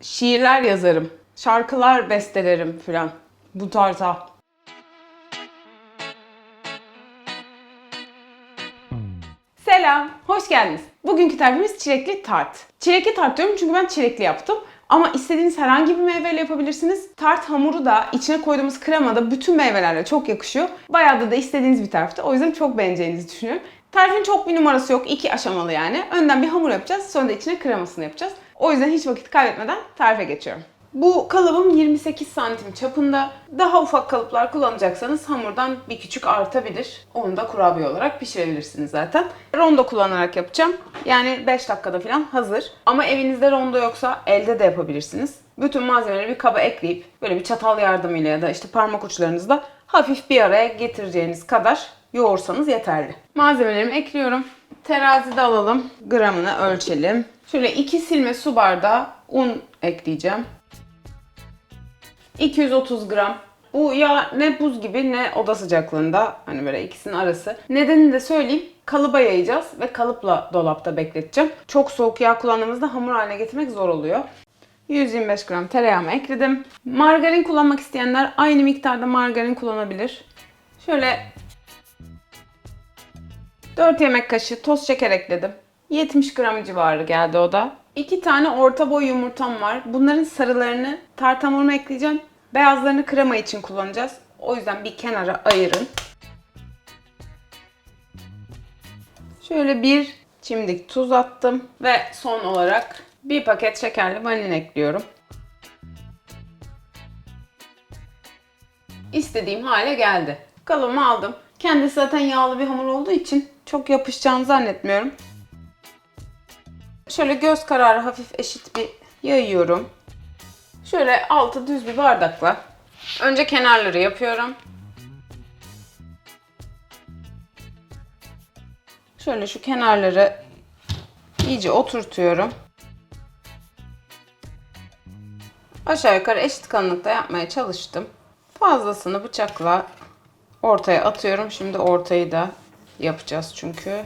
şiirler yazarım. Şarkılar bestelerim filan. Bu tarzda. Selam, hoş geldiniz. Bugünkü tarifimiz çilekli tart. Çilekli tart diyorum çünkü ben çilekli yaptım. Ama istediğiniz herhangi bir meyveyle yapabilirsiniz. Tart hamuru da içine koyduğumuz krema da bütün meyvelerle çok yakışıyor. Bayağı da, da istediğiniz bir tarifte. O yüzden çok beğeneceğinizi düşünüyorum. Tarifin çok bir numarası yok. iki aşamalı yani. Önden bir hamur yapacağız. Sonra da içine kremasını yapacağız. O yüzden hiç vakit kaybetmeden tarife geçiyorum. Bu kalıbım 28 santim çapında. Daha ufak kalıplar kullanacaksanız hamurdan bir küçük artabilir. Onu da kurabiye olarak pişirebilirsiniz zaten. Rondo kullanarak yapacağım. Yani 5 dakikada falan hazır. Ama evinizde rondo yoksa elde de yapabilirsiniz. Bütün malzemeleri bir kaba ekleyip böyle bir çatal yardımıyla ya da işte parmak uçlarınızla hafif bir araya getireceğiniz kadar yoğursanız yeterli. Malzemelerimi ekliyorum. Terazide alalım. Gramını ölçelim. Şöyle 2 silme su bardağı un ekleyeceğim. 230 gram. Bu yağ ne buz gibi ne oda sıcaklığında. Hani böyle ikisinin arası. Nedenini de söyleyeyim. Kalıba yayacağız ve kalıpla dolapta bekleteceğim. Çok soğuk yağ kullandığımızda hamur haline getirmek zor oluyor. 125 gram tereyağımı ekledim. Margarin kullanmak isteyenler aynı miktarda margarin kullanabilir. Şöyle 4 yemek kaşığı toz şeker ekledim. 70 gram civarı geldi o da. 2 tane orta boy yumurtam var. Bunların sarılarını tart hamuruna ekleyeceğim. Beyazlarını krema için kullanacağız. O yüzden bir kenara ayırın. Şöyle bir çimdik tuz attım ve son olarak bir paket şekerli vanilin ekliyorum. İstediğim hale geldi. Kalıbımı aldım. Kendisi zaten yağlı bir hamur olduğu için çok yapışacağını zannetmiyorum. Şöyle göz kararı hafif eşit bir yayıyorum. Şöyle altı düz bir bardakla. Önce kenarları yapıyorum. Şöyle şu kenarları iyice oturtuyorum. Aşağı yukarı eşit kalınlıkta yapmaya çalıştım. Fazlasını bıçakla ortaya atıyorum. Şimdi ortayı da yapacağız çünkü.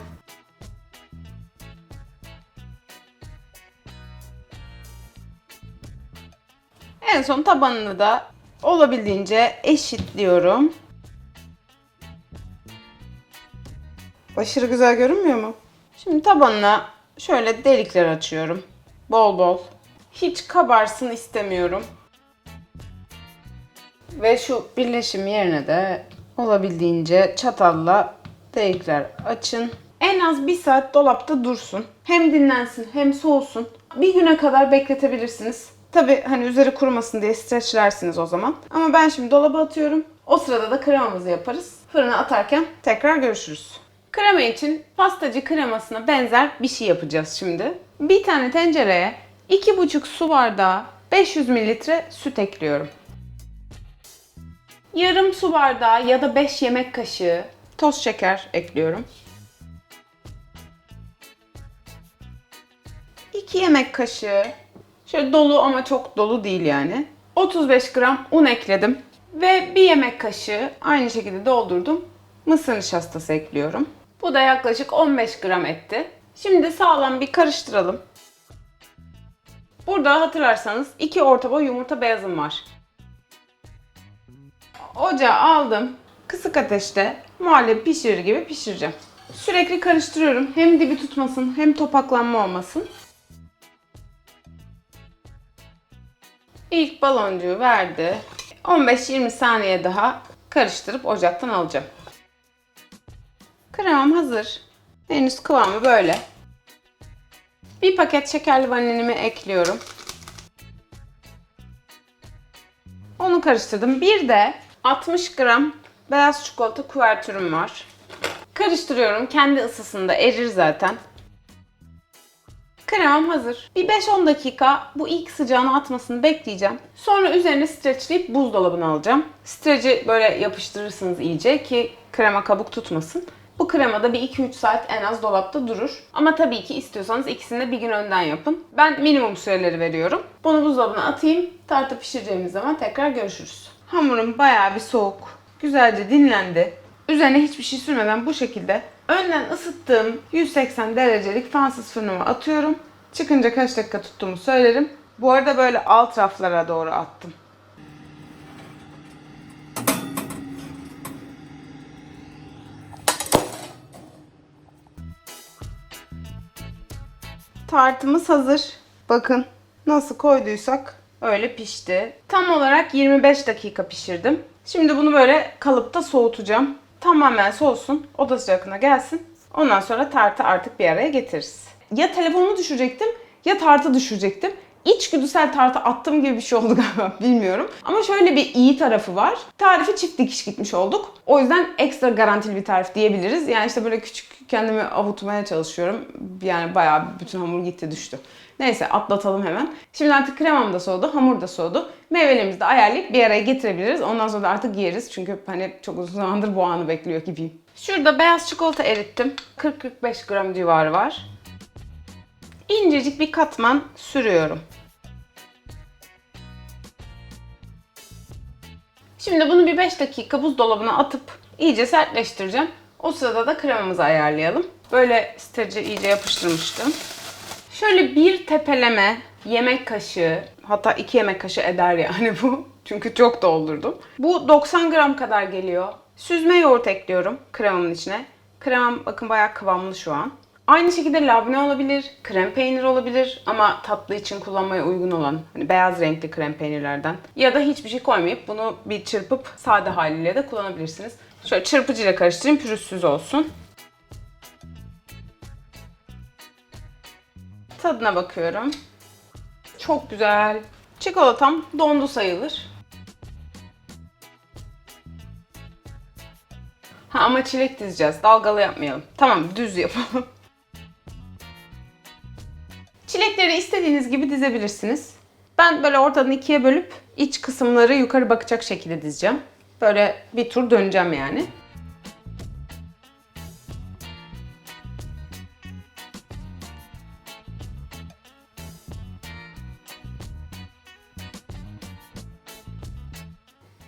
En son tabanını da olabildiğince eşitliyorum. Aşırı güzel görünmüyor mu? Şimdi tabanına şöyle delikler açıyorum. Bol bol. Hiç kabarsın istemiyorum. Ve şu birleşim yerine de olabildiğince çatalla delikler açın. En az bir saat dolapta dursun. Hem dinlensin hem soğusun. Bir güne kadar bekletebilirsiniz. Tabi hani üzeri kurumasın diye streçlersiniz o zaman. Ama ben şimdi dolaba atıyorum. O sırada da kremamızı yaparız. Fırına atarken tekrar görüşürüz. Krema için pastacı kremasına benzer bir şey yapacağız şimdi. Bir tane tencereye 2,5 su bardağı 500 mililitre süt ekliyorum. Yarım su bardağı ya da 5 yemek kaşığı toz şeker ekliyorum. 2 yemek kaşığı şöyle dolu ama çok dolu değil yani. 35 gram un ekledim. Ve 1 yemek kaşığı aynı şekilde doldurdum. Mısır nişastası ekliyorum. Bu da yaklaşık 15 gram etti. Şimdi sağlam bir karıştıralım. Burada hatırlarsanız 2 orta boy yumurta beyazım var. Ocağa aldım. Kısık ateşte muhallebi pişirir gibi pişireceğim. Sürekli karıştırıyorum. Hem dibi tutmasın hem topaklanma olmasın. İlk baloncuğu verdi. 15-20 saniye daha karıştırıp ocaktan alacağım. Kremam hazır. Henüz kıvamı böyle. Bir paket şekerli vanilimi ekliyorum. Onu karıştırdım. Bir de 60 gram beyaz çikolata kuvertürüm var. Karıştırıyorum. Kendi ısısında erir zaten. Kremam hazır. Bir 5-10 dakika bu ilk sıcağını atmasını bekleyeceğim. Sonra üzerine streçleyip buzdolabına alacağım. Streci böyle yapıştırırsınız iyice ki krema kabuk tutmasın. Bu krema da bir 2-3 saat en az dolapta durur. Ama tabii ki istiyorsanız ikisini de bir gün önden yapın. Ben minimum süreleri veriyorum. Bunu buzdolabına atayım. Tartı pişireceğimiz zaman tekrar görüşürüz. Hamurum bayağı bir soğuk. Güzelce dinlendi. Üzerine hiçbir şey sürmeden bu şekilde önden ısıttığım 180 derecelik fansız fırınıma atıyorum. Çıkınca kaç dakika tuttuğumu söylerim. Bu arada böyle alt raflara doğru attım. Tartımız hazır. Bakın nasıl koyduysak öyle pişti. Tam olarak 25 dakika pişirdim. Şimdi bunu böyle kalıpta soğutacağım. Tamamen soğusun, oda sıcaklığına gelsin. Ondan sonra tartı artık bir araya getiririz. Ya telefonumu düşürecektim ya tartı düşürecektim. İçgüdüsel tartı attığım gibi bir şey oldu galiba bilmiyorum. Ama şöyle bir iyi tarafı var. Tarifi çift dikiş gitmiş olduk. O yüzden ekstra garantili bir tarif diyebiliriz. Yani işte böyle küçük kendimi avutmaya çalışıyorum. Yani bayağı bütün hamur gitti düştü. Neyse atlatalım hemen. Şimdi artık kremam da soğudu, hamur da soğudu. Meyvelerimizi de ayarlayıp bir araya getirebiliriz. Ondan sonra da artık yeriz. Çünkü hani çok uzun zamandır bu anı bekliyor gibiyim. Şurada beyaz çikolata erittim. 40-45 gram civarı var. İncecik bir katman sürüyorum. Şimdi bunu bir 5 dakika buzdolabına atıp iyice sertleştireceğim. O sırada da kremamızı ayarlayalım. Böyle strece iyice yapıştırmıştım. Şöyle bir tepeleme yemek kaşığı hatta iki yemek kaşığı eder yani bu. Çünkü çok doldurdum. Bu 90 gram kadar geliyor. Süzme yoğurt ekliyorum kremamın içine. Kremam bakın bayağı kıvamlı şu an. Aynı şekilde labne olabilir, krem peynir olabilir ama tatlı için kullanmaya uygun olan hani beyaz renkli krem peynirlerden. Ya da hiçbir şey koymayıp bunu bir çırpıp sade haliyle de kullanabilirsiniz. Şöyle çırpıcıyla karıştırayım pürüzsüz olsun. Tadına bakıyorum. Çok güzel. Çikolatam dondu sayılır. Ha ama çilek dizeceğiz. Dalgalı yapmayalım. Tamam düz yapalım. Çilekleri istediğiniz gibi dizebilirsiniz. Ben böyle ortadan ikiye bölüp iç kısımları yukarı bakacak şekilde dizeceğim. Böyle bir tur döneceğim yani.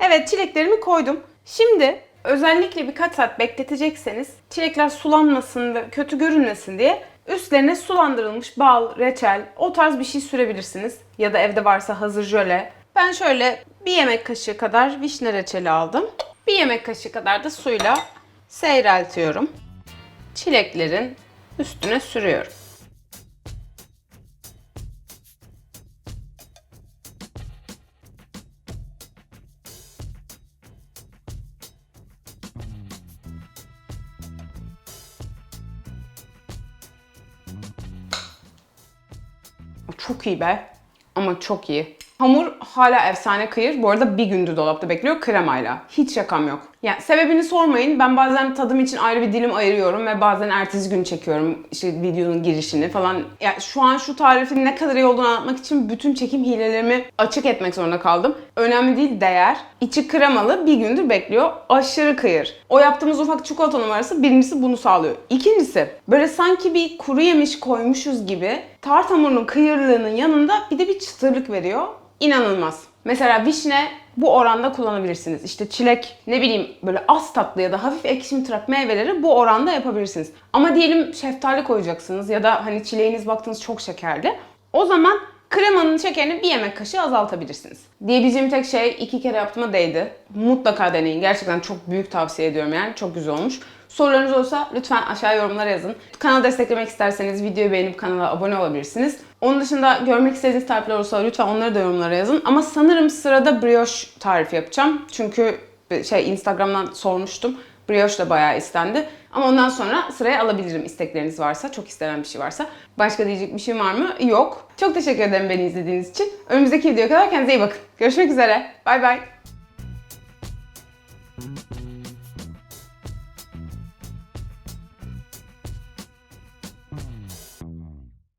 Evet çileklerimi koydum. Şimdi özellikle birkaç saat bekletecekseniz çilekler sulanmasın ve kötü görünmesin diye üstlerine sulandırılmış bal, reçel o tarz bir şey sürebilirsiniz. Ya da evde varsa hazır jöle. Ben şöyle bir yemek kaşığı kadar vişne reçeli aldım. Bir yemek kaşığı kadar da suyla seyreltiyorum. Çileklerin üstüne sürüyorum. Çok iyi be. Ama çok iyi. Hamur hala efsane kıyır. Bu arada bir gündür dolapta bekliyor kremayla. Hiç şakam yok. Yani sebebini sormayın. Ben bazen tadım için ayrı bir dilim ayırıyorum ve bazen ertesi gün çekiyorum işte videonun girişini falan. Yani şu an şu tarifin ne kadar iyi olduğunu anlatmak için bütün çekim hilelerimi açık etmek zorunda kaldım. Önemli değil değer. İçi kremalı bir gündür bekliyor. Aşırı kıyır. O yaptığımız ufak çikolata numarası birincisi bunu sağlıyor. İkincisi böyle sanki bir kuru yemiş koymuşuz gibi tart hamurunun kıyırlığının yanında bir de bir çıtırlık veriyor. İnanılmaz. Mesela vişne bu oranda kullanabilirsiniz. İşte çilek ne bileyim böyle az tatlı ya da hafif ekşimtırak meyveleri bu oranda yapabilirsiniz. Ama diyelim şeftali koyacaksınız ya da hani çileğiniz baktınız çok şekerli. O zaman kremanın şekerini bir yemek kaşığı azaltabilirsiniz. Diyebileceğim tek şey iki kere yaptığıma değdi. Mutlaka deneyin. Gerçekten çok büyük tavsiye ediyorum yani. Çok güzel olmuş. Sorularınız olursa lütfen aşağı yorumlara yazın. Kanalı desteklemek isterseniz videoyu beğenip kanala abone olabilirsiniz. Onun dışında görmek istediğiniz tarifler olursa lütfen onları da yorumlara yazın. Ama sanırım sırada brioche tarifi yapacağım. Çünkü şey Instagram'dan sormuştum. Brioche da bayağı istendi. Ama ondan sonra sıraya alabilirim istekleriniz varsa, çok istenen bir şey varsa. Başka diyecek bir şey var mı? Yok. Çok teşekkür ederim beni izlediğiniz için. Önümüzdeki videoya kadar kendinize iyi bakın. Görüşmek üzere. Bay bay.